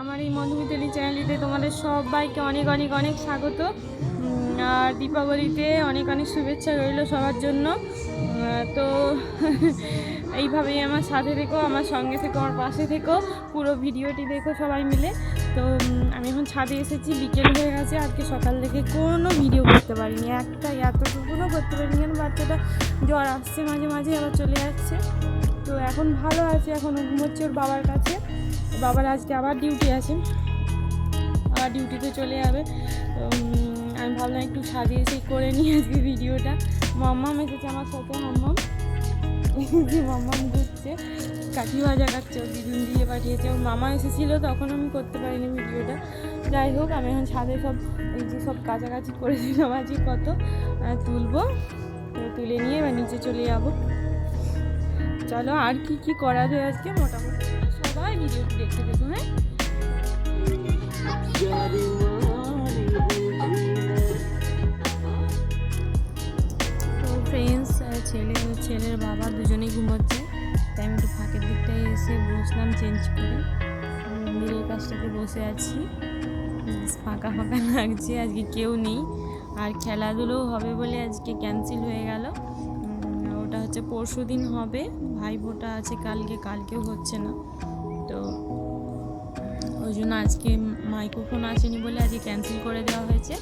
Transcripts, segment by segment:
আমার এই মধুমিতালি চ্যানেলটিতে তোমাদের সবাইকে অনেক অনেক অনেক স্বাগত। আর দীপাবলিতে অনেক অনেক শুভেচ্ছা রইল সবার জন্য। তো এইভাবেই আমার সাথে থেকো, আমার সঙ্গে থেকো, আমার পাশে থেকো। পুরো ভিডিওটি দেখো সবাই মিলে। তো আমি এখন ছাদে এসেছি, বিকেল হয়ে গেছে। আজকে সকাল থেকে কোনো ভিডিও করতে পারিনি। একটা এতটুকুনও করতে পারিনি, কেন বাচ্চাটা জ্বর আসছে, মাঝে মাঝে আবার চলে যাচ্ছে তো এখন ভালো আছে, এখন ঘুমোচ্ছে ওর বাবার কাছে। বাবার আজকে আবার ডিউটি আছে। আবার ডিউটিতে চলে যাবে। আমি ভাবলাম একটু সাজিয়ে এসে করে নিয়ে আজকে ভিডিওটা মাম্মাম এসেছে, আমার সাথে মাম্মাম। যে মাম্মাম ঘুরছে। কাঠি ভাজা খাচ্ছে ওর দিদুন দিয়ে পাঠিয়েছে। ওর মামা এসেছিল, তখন আমি করতে পারিনি ভিডিওটা যাই হোক, আমি এখন ছাদে সব, এই যে সব কাছাকাছি করে দিলাম আজকে কত। তুলবো, তো তুলে নিয়ে এবার নিচে চলে যাব। চলো, আর কি কি করা যায় আজকে? মোটামুটি। সবাই হ্যাঁ? তো ফ্রেন্ডস ছেলে ছেলের বাবা দুজনেই ঘুমোচ্ছে, তাই আমি একটু ফাঁকের দিকটায় এসে বসলাম চেঞ্জ করে। মন্দিরের কাছটাতে বসে আছি। ফাঁকা ফাঁকা লাগছে, আজকে কেউ নেই। আর খেলাধুলোও হবে বলে আজকে ক্যান্সেল হয়ে গেল। ওটা হচ্ছে পরশু দিন হবে, ভাইফোঁটা আছে কালকে, কালকেও হচ্ছে না। ওই জন্য আজকে মাইক্রোফোন আসেনি বলে আজকে ক্যান্সেল করে দেওয়া হয়েছে।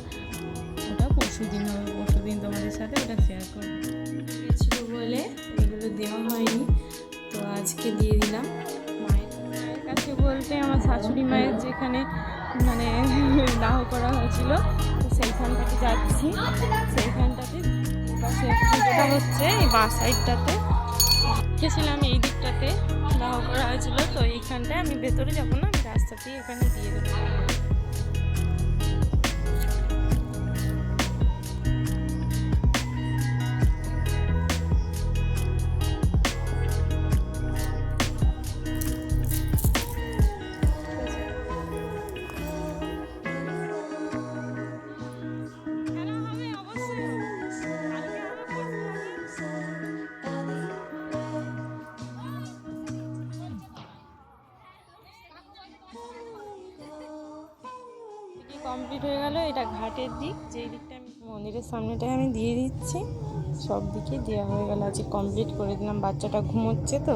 ওটা পরশু দিন হবে পরশু দিন তোমাদের সাথে ওটা শেয়ার করব। ছিল বলে এগুলো দেওয়া হয়নি তো আজকে দিয়ে দিলাম। মায়ের মায়ের কাছে বলতে আমার শাশুড়ি মায়ের যেখানে মানে দাহ করা হয়েছিল তো সেইখানটাতে যাচ্ছি। সেইখানটাতে পাশে পুজোটা হচ্ছে এই বাঁ সাইডটাতে। দেখেছিলাম এই দিকটাতে দাহ করা হয়েছিল তো এইখানটায় আমি ভেতরে যাব না। আমি রাস্তাতেই এখানে দিয়ে দেবো কমপ্লিট হয়ে গেল। এটা ঘাটের দিক। যেই দিকটা আমি মন্দিরের সামনেটায় আমি দিয়ে দিচ্ছি, সব দিকে দেওয়া হয়ে গেল। আজকে কমপ্লিট করে দিলাম। বাচ্চাটা ঘুমোচ্ছে তো।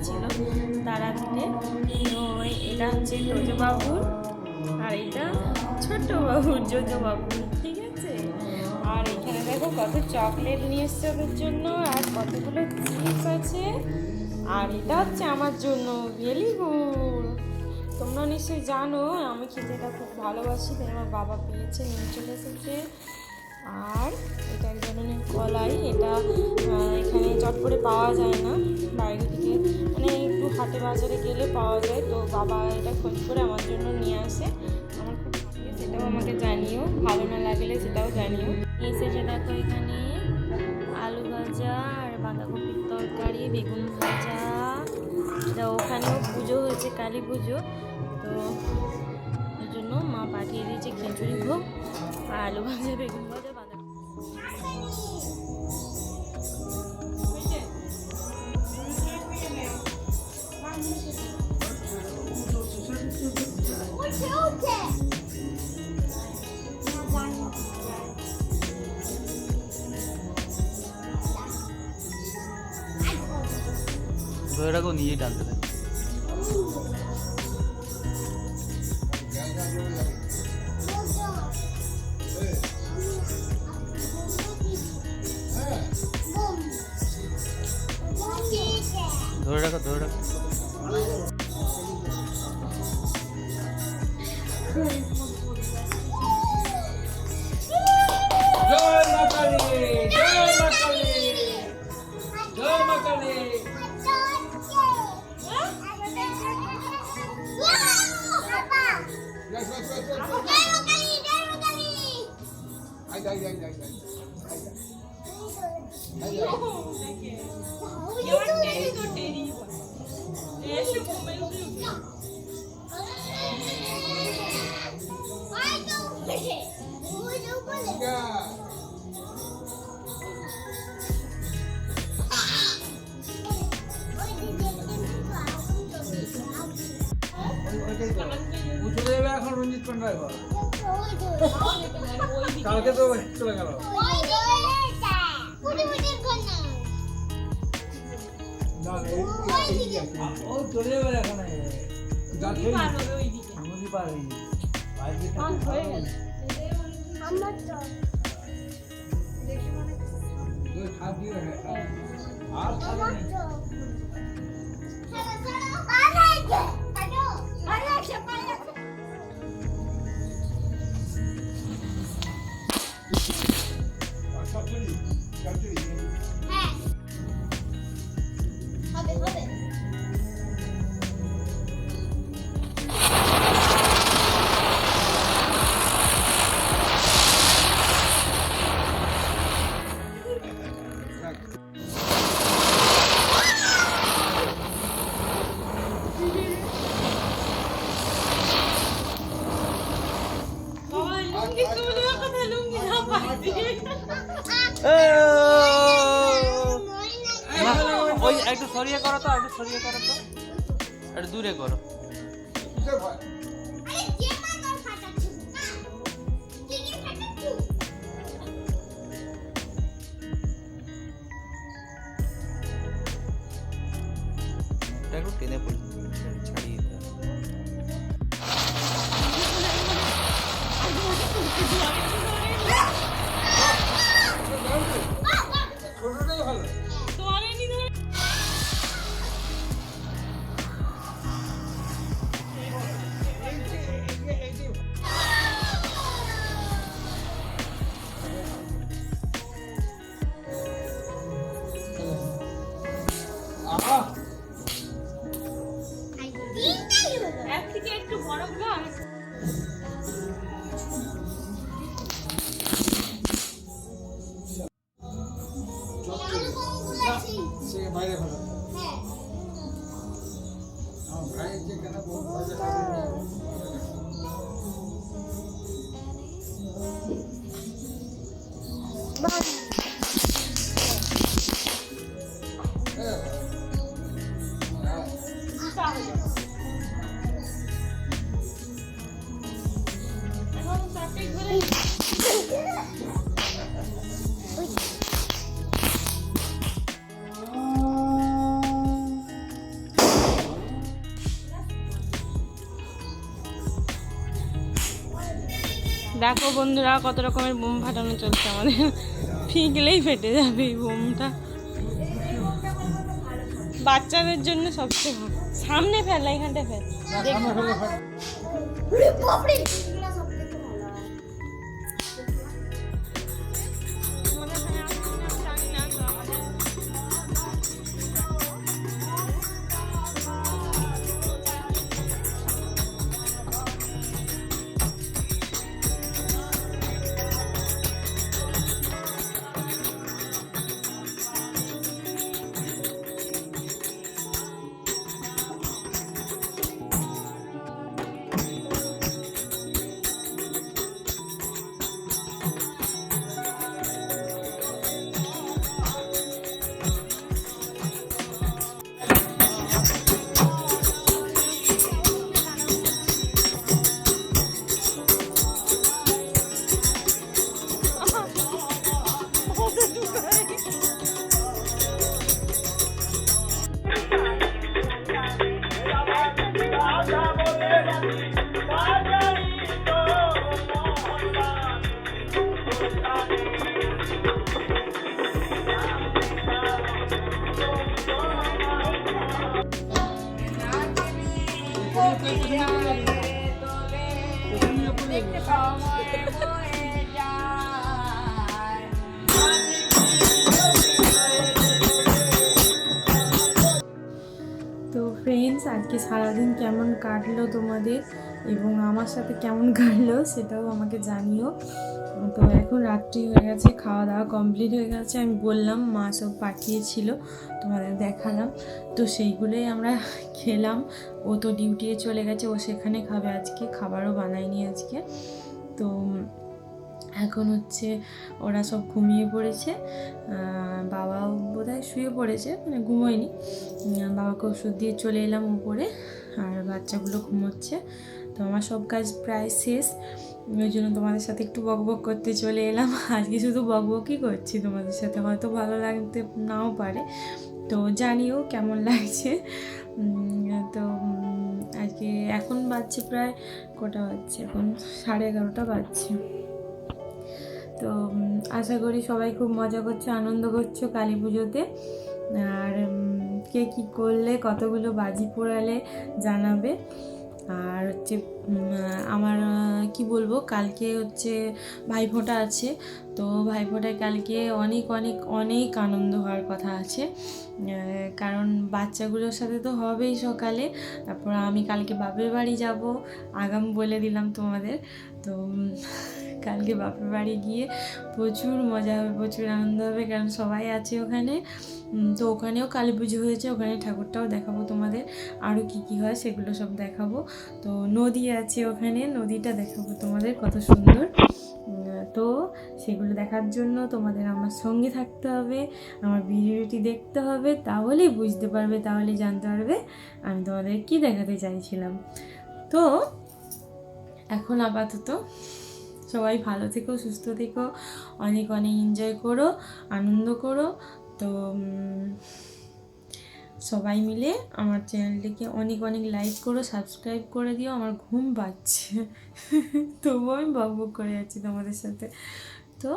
মা গিয়েছিল তারাপীঠে। তো এটা হচ্ছে বাবুর আর এটা ছোট্ট বাবুর বাবুর ঠিক আছে? আর এখানে দেখো কত চকলেট নিয়ে এসছে ওদের জন্য আর কতগুলো চিপস আছে। আর এটা হচ্ছে আমার জন্য ভেরি গুড তোমরা নিশ্চয়ই জানো, আমি খেতে এটা খুব ভালোবাসি, তাই আমার বাবা পেয়েছে, নিয়ে চলে এসেছে। আর এটা এক ধরনের কলাই, এটা চট করে পাওয়া যায় না বাইরে থেকে। মানে একটু হাটে বাজারে গেলে পাওয়া যায়। তো বাবা এটা খোঁজ করে আমার জন্য নিয়ে আসে। আমার খুব ভালো সেটাও আমাকে জানিও। ভালো না লাগলে সেটাও জানিও। এসেছে দেখো এখানে আলু ভাজা আর বাঁধাকপির তরকারি, বেগুন ভাজা। এটা ওখানেও পুজো হয়েছে, কালী পুজো। তো ওই জন্য মা পাঠিয়ে দিয়েছে খিচুড়ি ভোগ আর আলু ভাজা, বেগুন ভাজা। ধরে রাখো নিজেই টানতে থাকে ধরে রাখো ধরে রাখো। 也许我们是。উঠে দেবে এখন রঞ্জিত পান্ডা কালকে তো চলে গেল ও চলে যাবে এখানে নদী পার হয়ে গেছে। ছাড়ে নেই। আর সরিয়ে করো তো একটু সরিয়ে করো তো। একটু দূরে করো। দেখো বন্ধুরা কত রকমের বোম ফাটানো চলছে আমাদের। ফিকলেই ফেটে যাবে এই বোমটা। বাচ্চাদের জন্য সবচেয়ে ভালো। সামনে ফেল এখানটা ফেল। ফ্রেন্ডস আজকে সারাদিন কেমন কাটলো তোমাদের এবং আমার সাথে কেমন কাটলো সেটাও আমাকে জানিও। তো এখন রাত্রি হয়ে গেছে, খাওয়া দাওয়া কমপ্লিট হয়ে গেছে। আমি বললাম, মা সব পাঠিয়েছিল, তোমাদের দেখালাম। তো সেইগুলোই আমরা খেলাম। ও তো ডিউটিতে চলে গেছে, ও সেখানে খাবে। আজকে খাবারও বানায়নি আজকে। তো এখন হচ্ছে ওরা সব ঘুমিয়ে পড়েছে। বাবাও বোধহয় শুয়ে পড়েছে মানে ঘুমোয়নি। বাবাকে ওষুধ দিয়ে চলে এলাম উপরে, আর বাচ্চাগুলো ঘুমোচ্ছে। তো আমার সব কাজ প্রায় শেষ। ওই জন্য তোমাদের সাথে একটু বকবক করতে চলে এলাম। আজকে শুধু বকবকই করছি, তোমাদের সাথে হয়তো ভালো লাগতে নাও পারে। তো জানিও কেমন লাগছে। তো আজকে এখন বাজছে প্রায় কটা বাজছে? এখন সাড়ে এগারোটা বাজছে। তো আশা করি সবাই খুব মজা করছ, আনন্দ করছ কালী পুজোতে। আর কে কী করলে, কতগুলো বাজি পোড়ালে জানাবে। আর হচ্ছে আমার কি বলব, কালকে হচ্ছে ভাইফোঁটা আছে। তো ভাইফোঁটায় কালকে অনেক অনেক অনেক আনন্দ হওয়ার কথা আছে। কারণ বাচ্চাগুলোর সাথে তো হবেই সকালে। তারপর আমি কালকে বাপের বাড়ি যাব, আগাম বলে দিলাম তোমাদের। তো কালকে বাপের বাড়ি গিয়ে প্রচুর মজা হবে, প্রচুর আনন্দ হবে, কারণ সবাই আছে ওখানে। তো ওখানেও কালী পুজো হয়েছে, ওখানে ঠাকুরটাও দেখাবো তোমাদের আরও কী কী হয়, সেগুলো সব দেখাবো। তো নদী আছে ওখানে, নদীটা দেখাবো তোমাদের কত সুন্দর। তো সেগুলো দেখার জন্য তোমাদের আমার সঙ্গে থাকতে হবে, আমার ভিডিওটি দেখতে হবে, তাহলেই বুঝতে পারবে, তাহলেই জানতে পারবে আমি তোমাদের কি দেখাতে চাইছিলাম। তো এখন আপাতত সবাই ভালো থেকো, সুস্থ থেকো, অনেক অনেক এনজয় করো, আনন্দ করো। তো সবাই মিলে আমার চ্যানেলটিকে অনেক অনেক লাইক করো সাবস্ক্রাইব করে দিও, আমার ঘুম পাচ্ছে। তবুও আমি বক বক করে যাচ্ছি তোমাদের সাথে। তো,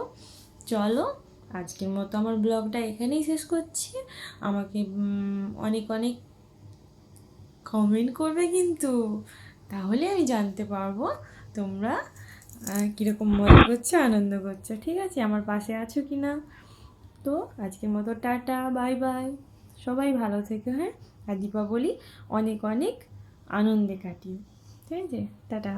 চলো, আজকের মতো আমার ব্লগটা এখানেই শেষ করছি। আমাকে অনেক অনেক কমেন্ট করবে কিন্তু। তাহলে আমি জানতে পারব তোমরা কীরকম মজা করছে, আনন্দ করছ। ঠিক আছে, আমার পাশে আছো কি না? তো আজকের মতো টাটা বাই বাই সবাই ভালো থেকে হ্যাঁ? আর দীপাবলি অনেক অনেক আনন্দে কাটিয়ে ঠিক আছে, টাটা।